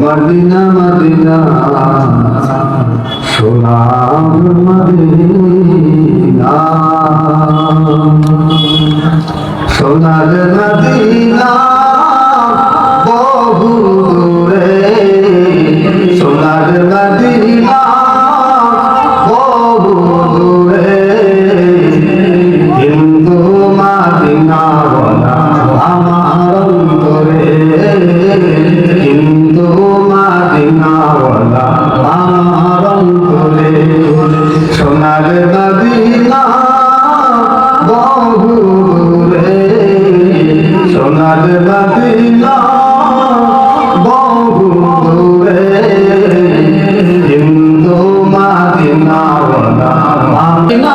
Medina Medina সোনার Medina. সোনার নদীনা সোনার মদিনা বহু দূরে হিন্দু মাদিনা মাদিনা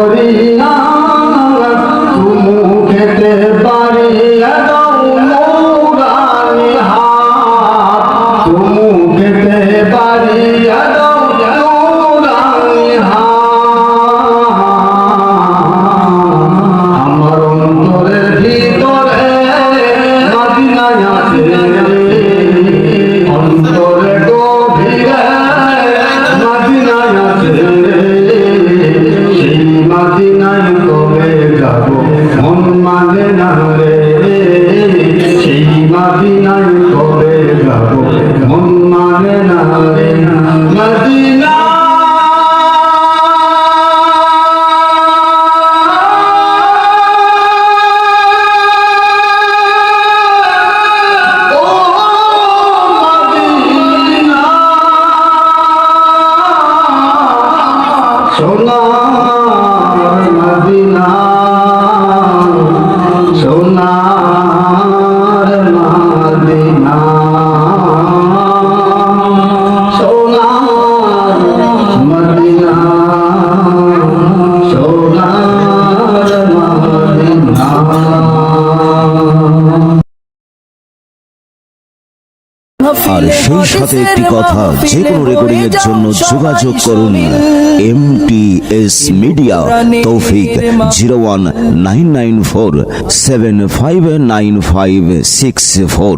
Amen. সোনা আর সেই সাথে একটি কথা যে কোনো রেকর্ডিং এর জন্য যোগাযোগ করুন M T S media Taufiq zero one nine nine four seven five nine five six four